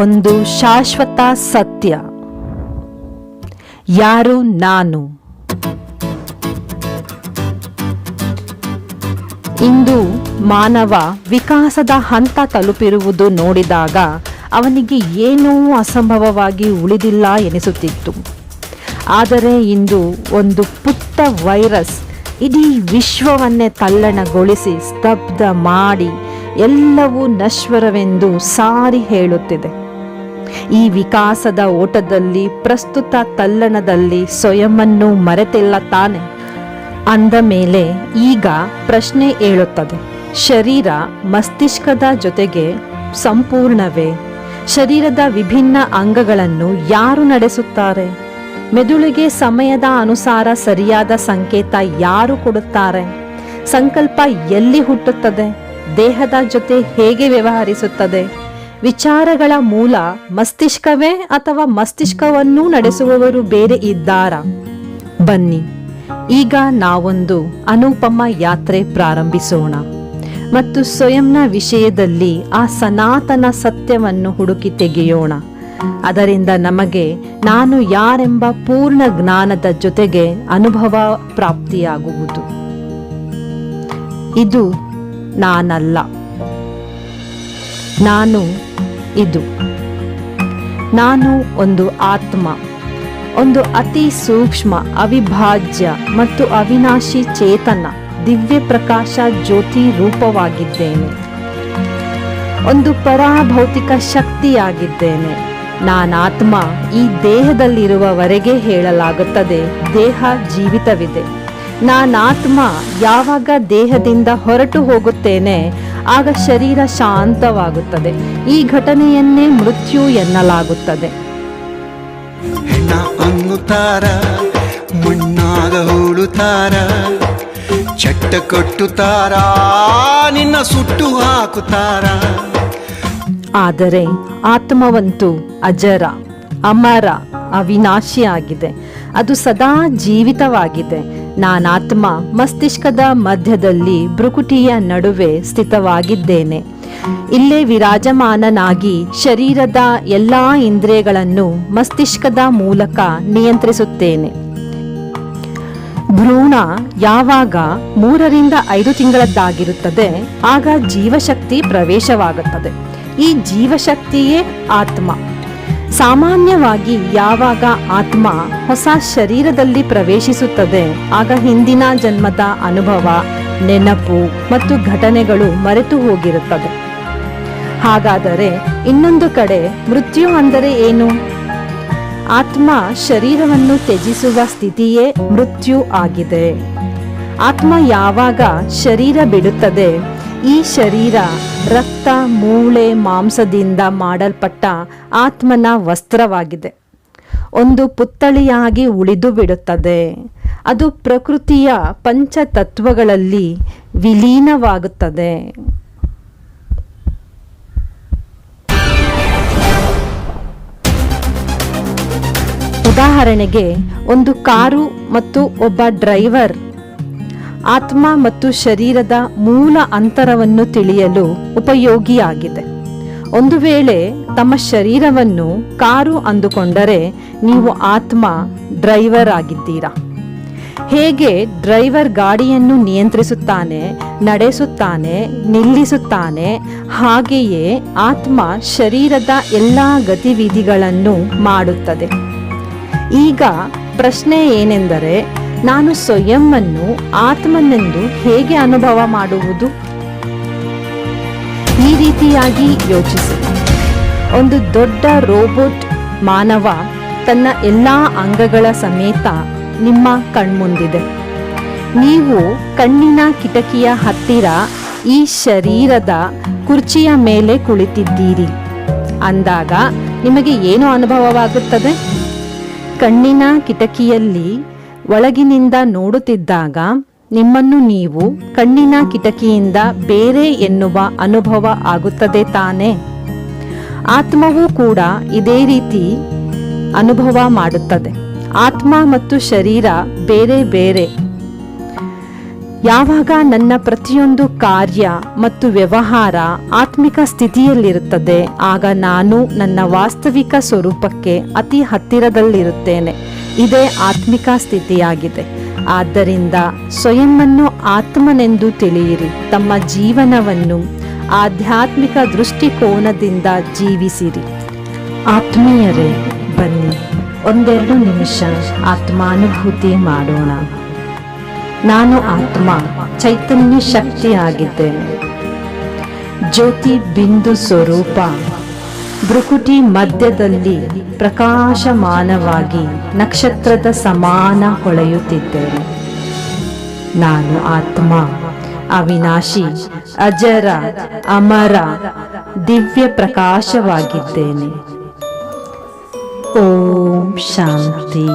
ಒಂದು ಶಾಶ್ವತ ಸತ್ಯ. ಯಾರು ನಾನು? ಇಂದು ಮಾನವ ವಿಕಾಸದ ಹಂತ ತಲುಪಿರುವುದು ನೋಡಿದಾಗ ಅವನಿಗೆ ಏನೂ ಅಸಂಭವವಾಗಿ ಉಳಿದಿಲ್ಲ ಎನಿಸುತ್ತಿತ್ತು. ಆದರೆ ಇಂದು ಒಂದು ಪುಟ್ಟ ವೈರಸ್ ಇಡೀ ವಿಶ್ವವನ್ನೇ ತಲ್ಲಣಗೊಳಿಸಿ ಸ್ತಬ್ಧ ಮಾಡಿ ಎಲ್ಲವೂ ನಶ್ವರವೆಂದು ಸಾರಿ ಹೇಳುತ್ತಿದೆ. ಈ ವಿಕಾಸದ ಓಟದಲ್ಲಿ, ಪ್ರಸ್ತುತ ತಲ್ಲಣದಲ್ಲಿ ಸ್ವಯಂವನ್ನು ಮರೆತಿಲ್ಲ ತಾನೆ ಅಂದ ಮೇಲೆ ಈಗ ಪ್ರಶ್ನೆ ಏಳುತ್ತದೆ. ಶರೀರ ಮಸ್ತಿಷ್ಕದ ಜೊತೆಗೆ ಸಂಪೂರ್ಣವೇ? ಶರೀರದ ವಿಭಿನ್ನ ಅಂಗಗಳನ್ನು ಯಾರು ನಡೆಸುತ್ತಾರೆ? ಮೆದುಳಿಗೆ ಸಮಯದ ಅನುಸಾರ ಸರಿಯಾದ ಸಂಕೇತ ಯಾರು ಕೊಡುತ್ತಾರೆ? ಸಂಕಲ್ಪ ಎಲ್ಲಿ ಹುಟ್ಟುತ್ತದೆ? ದೇಹದ ಜೊತೆ ಹೇಗೆ ವ್ಯವಹರಿಸುತ್ತದೆ? ವಿಚಾರಗಳ ಮೂಲ ಮಸ್ತಿಷ್ಕವೇ ಅಥವಾ ಮಸ್ತಿಷ್ಕವನ್ನು ನಡೆಸುವವರು ಬೇರೆ ಇದ್ದಾರಾ? ಬನ್ನಿ, ಈಗ ನಾವೊಂದು ಅನುಪಮ ಯಾತ್ರೆ ಪ್ರಾರಂಭಿಸೋಣ. ಮತ್ತು ಸ್ವಯಂನ ವಿಷಯದಲ್ಲಿ ಆ ಸನಾತನ ಸತ್ಯವನ್ನು ಹುಡುಕಿ ತೆಗೆಯೋಣ. ಅದರಿಂದ ನಮಗೆ ನಾನು ಯಾರೆಂಬ ಪೂರ್ಣ ಜ್ಞಾನದ ಜೊತೆಗೆ ಅನುಭವ ಪ್ರಾಪ್ತಿಯಾಗುವುದು. ಇದು ನಾನಲ್ಲ. ನಾನು ಇದು. ನಾನು ಒಂದು ಆತ್ಮ, ಒಂದು ಅತಿ ಸೂಕ್ಷ್ಮ ಅವಿಭಾಜ್ಯ ಮತ್ತು ಅವಿನಾಶಿ ಚೇತನ, ದಿವ್ಯ ಪ್ರಕಾಶ ಜ್ಯೋತಿ ರೂಪವಾಗಿದ್ದೇನೆ. ಒಂದು ಪರಾಭೌತಿಕ ಶಕ್ತಿಯಾಗಿದ್ದೇನೆ. ನಾನಾತ್ಮ ಈ ದೇಹದಲ್ಲಿರುವವರೆಗೆ ಹೇಳಲಾಗುತ್ತದೆ, ದೇಹ ಜೀವಿತವಿದೆ. ನಾನಾತ್ಮ ಯಾವಾಗ ದೇಹದಿಂದ ಹೊರಟು ಹೋಗುತ್ತೇನೆ ಆಗ ಶರೀರ ಶಾಂತವಾಗುತ್ತದೆ. ಈ ಘಟನೆಯನ್ನೇ ಮೃತ್ಯು ಎನ್ನಲಾಗುತ್ತದೆ. ಮಣ್ಣಾಗ ಹೂಳುತ್ತಾರ ಚಟ್ಟ ಕಟ್ಟುತ್ತಾರ ನಿನ್ನ ಸುಟ್ಟು ಹಾಕುತ್ತಾರ. ಆದರೆ ಆತ್ಮವಂತೂ ಅಜರ ಅಮರ ಅವಿನಾಶಿಯಾಗಿದೆ. ಅದು ಸದಾ ಜೀವಿತವಾಗಿದೆ. ನಾನಾತ್ಮ ಮಸ್ತಿಷ್ಕದ ಮಧ್ಯದಲ್ಲಿ ಭ್ರುಕುಟಿಯ ನಡುವೆ ಸ್ಥಿತವಾಗಿದ್ದೇನೆ. ಇಲ್ಲೇ ವಿರಾಜಮಾನನಾಗಿ ಶರೀರದ ಎಲ್ಲಾ ಇಂದ್ರಿಯಗಳನ್ನು ಮಸ್ತಿಷ್ಕದ ಮೂಲಕ ನಿಯಂತ್ರಿಸುತ್ತೇನೆ. ಭ್ರೂಣ ಯಾವಾಗ ಮೂರರಿಂದ ಐದು ತಿಂಗಳದ್ದಾಗಿರುತ್ತದೆ, ಆಗ ಜೀವಶಕ್ತಿ ಪ್ರವೇಶವಾಗುತ್ತದೆ. ಈ ಜೀವಶಕ್ತಿಯೇ ಆತ್ಮ. ಸಾಮಾನ್ಯವಾಗಿ ಯಾವಾಗ ಆತ್ಮ ಹೊಸ ಶರೀರದಲ್ಲಿ ಪ್ರವೇಶಿಸುತ್ತದೆ, ಆಗ ಹಿಂದಿನ ಜನ್ಮದ ಅನುಭವ, ನೆನಪು ಮತ್ತು ಘಟನೆಗಳು ಮರೆತು ಹೋಗಿರುತ್ತದೆ ಹಾಗಾದರೆ ಇನ್ನೊಂದು ಕಡೆ ಮೃತ್ಯು ಅಂದರೆ ಏನು? ಆತ್ಮ ಶರೀರವನ್ನು ತ್ಯಜಿಸುವ ಸ್ಥಿತಿಯೇ ಮೃತ್ಯು ಆಗಿದೆ. ಆತ್ಮ ಯಾವಾಗ ಶರೀರ ಬಿಡುತ್ತದೆ ಈ ಶರೀರ ರಕ್ತ, ಮೂಳೆ, ಮಾಂಸದಿಂದ ಮಾಡಲ್ಪಟ್ಟ ಆತ್ಮನ ವಸ್ತ್ರವಾಗಿದೆ. ಒಂದು ಪುತ್ಥಳಿಯಾಗಿ ಉಳಿದು ಬಿಡುತ್ತದೆ. ಅದು ಪ್ರಕೃತಿಯ ಪಂಚತತ್ವಗಳಲ್ಲಿ ವಿಲೀನವಾಗುತ್ತದೆ. ಉದಾಹರಣೆಗೆ, ಒಂದು ಕಾರು ಮತ್ತು ಒಬ್ಬ ಡ್ರೈವರ್ ಆತ್ಮ ಮತ್ತು ಶರೀರದ ಮೂಲ ಅಂತರವನ್ನು ತಿಳಿಯಲು ಉಪಯೋಗಿಯಾಗಿದೆ. ಒಂದು ವೇಳೆ ತಮ್ಮ ಶರೀರವನ್ನು ಕಾರು ಅಂದುಕೊಂಡರೆ ನೀವು ಆತ್ಮ ಡ್ರೈವರ್ ಆಗಿದ್ದೀರಾ? ಹೇಗೆ ಡ್ರೈವರ್ ಗಾಡಿಯನ್ನು ನಿಯಂತ್ರಿಸುತ್ತಾನೆ, ನಡೆಸುತ್ತಾನೆ, ನಿಲ್ಲಿಸುತ್ತಾನೆ, ಹಾಗೆಯೇ ಆತ್ಮ ಶರೀರದ ಎಲ್ಲ ಗತಿವಿಧಿಗಳನ್ನು ಮಾಡುತ್ತದೆ. ಈಗ ಪ್ರಶ್ನೆ ಏನೆಂದರೆ ನಾನು ಸ್ವಯಂವನ್ನು ಆತ್ಮನೆಂದು ಹೇಗೆ ಅನುಭವ ಮಾಡುವುದು? ಈ ರೀತಿಯಾಗಿ ಯೋಚಿಸಿ. ಒಂದು ದೊಡ್ಡ ರೋಬೋಟ್ ಮಾನವ ತನ್ನ ಎಲ್ಲ ಅಂಗಗಳ ಸಮೇತ ನಿಮ್ಮ ಕಣ್ಮುಂದಿದೆ. ನೀವು ಕಣ್ಣಿನ ಕಿಟಕಿಯ ಹತ್ತಿರ ಈ ಶರೀರದ ಕುರ್ಚಿಯ ಮೇಲೆ ಕುಳಿತಿದ್ದೀರಿ. ಅಂದಾಗ ನಿಮಗೆ ಏನು ಅನುಭವವಾಗುತ್ತದೆ? ಕಣ್ಣಿನ ಕಿಟಕಿಯಲ್ಲಿ ಒಳಗಿನಿಂದ ನೋಡುತ್ತಿದ್ದಾಗ, ನಿಮ್ಮನ್ನು ನೀವು ಕಣ್ಣಿನ ಕಿಟಕಿಯಿಂದ ಬೇರೆ ಎನ್ನುವ ಅನುಭವ ಆಗುತ್ತದೆ ತಾನೆ. ಆತ್ಮವೂ ಕೂಡ ಇದೇ ರೀತಿ ಅನುಭವ ಮಾಡುತ್ತದೆ. ಆತ್ಮ ಮತ್ತು ಶರೀರ ಬೇರೆ ಬೇರೆ. ಯಾವಾಗ ನನ್ನ ಪ್ರತಿಯೊಂದು ಕಾರ್ಯ ಮತ್ತು ವ್ಯವಹಾರ ಆತ್ಮಿಕ ಸ್ಥಿತಿಯಲ್ಲಿರುತ್ತದೆ, ಆಗ ನಾನು ನನ್ನ ವಾಸ್ತವಿಕ ಸ್ವರೂಪಕ್ಕೆ ಅತಿ ಹತ್ತಿರದಲ್ಲಿರುತ್ತೇನೆ. ಇದೇ ಆತ್ಮಿಕ ಸ್ಥಿತಿಯಾಗಿದೆ. ಆದ್ದರಿಂದ ಸ್ವಯಂವನ್ನು ಆತ್ಮನೆಂದು ತಿಳಿಯಿರಿ. ತಮ್ಮ ಜೀವನವನ್ನು ಆಧ್ಯಾತ್ಮಿಕ ದೃಷ್ಟಿಕೋನದಿಂದ ಜೀವಿಸಿರಿ. ಆತ್ಮೀಯರೇ, ಬನ್ನಿ. ಒಂದೆರಡು ನಿಮಿಷ ಆತ್ಮಾನುಭೂತಿ ಮಾಡೋಣ. ನಾನು ಆತ್ಮ, ಚೈತನ್ಯ ಶಕ್ತಿಯಾಗಿದ್ದೇನೆ. ಜ್ಯೋತಿ ಬಿಂದು ಸ್ವರೂಪ. ಭ್ರುಕುಟಿ ಮಧ್ಯದಲ್ಲಿ ಪ್ರಕಾಶಮಾನವಾಗಿ ನಕ್ಷತ್ರದ ಸಮಾನ ಹೊಳೆಯುತ್ತಿದ್ದೇನೆ. ನಾನು ಆತ್ಮ, ಅವಿನಾಶಿ, ಅಜರ, ಅಮರ, ದಿವ್ಯ ಪ್ರಕಾಶವಾಗಿದ್ದೇನೆ. ಓಂ ಶಾಂತಿ.